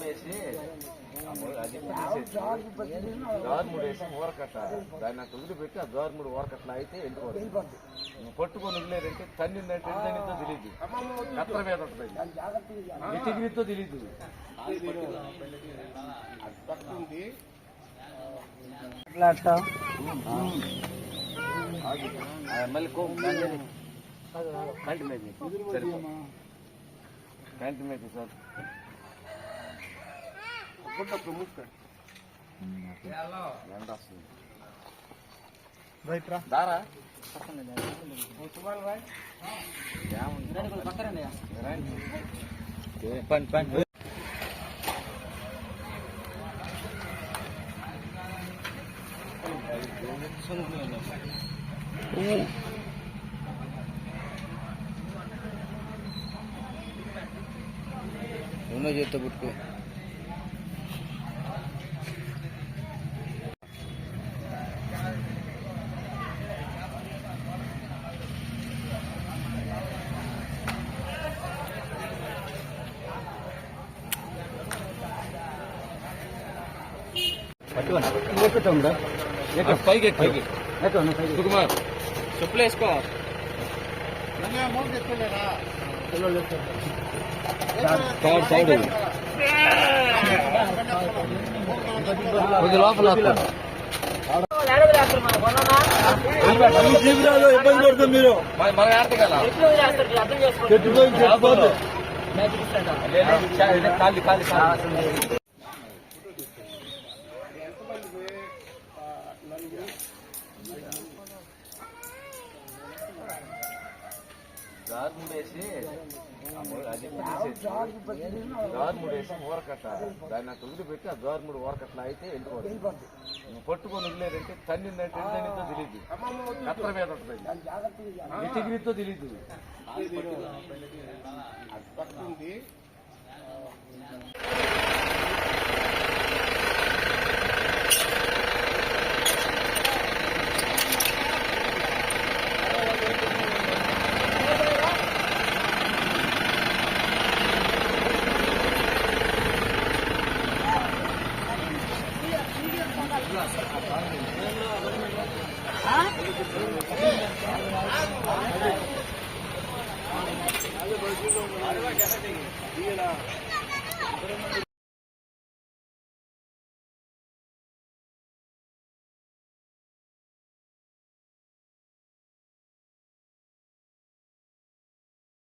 వేసి అది దారి వేసి ఊరకట్ట దాన్ని నాకు వదిలిపెట్టి ఆ దారి గవర్నమెంట్ ఊరకట్ల అయితే వెళ్ళిపోదు నువ్వు పట్టుకొని వదిలేదంటే తన్ని ఎంతనితో తెలియదు కత్ర మీద ఉంటుంది. డిగ్రీతో తెలియదు మళ్ళీ కంటి మీద కంటి మీద సార్ ఎండ వస్తుంది దారా పని పని రెండో చేత్తో పుట్టుకో పైకి పైకి సుకుమార్ చెప్పులు వేసుకో కొద్ది లోపల వస్తాను. ఇబ్బంది పడుతుంది మీరు మన దారి ముడేసి అది దారి ముడేసి ఊరకట్ట. దాన్ని నాకు వదిలిపెట్టి ఆ దారి ముడి ఊరకట్ల అయితే వెళ్ళిపోతుంది పట్టుకొని వదిలేదంటే తన్నిందంటే దానితో తెలియదు. కత్తర మీద ఉంటుంది. డిగ్రీతో తెలియదు. పట్టింది अरे भाई क्या करेंगे? ये ना।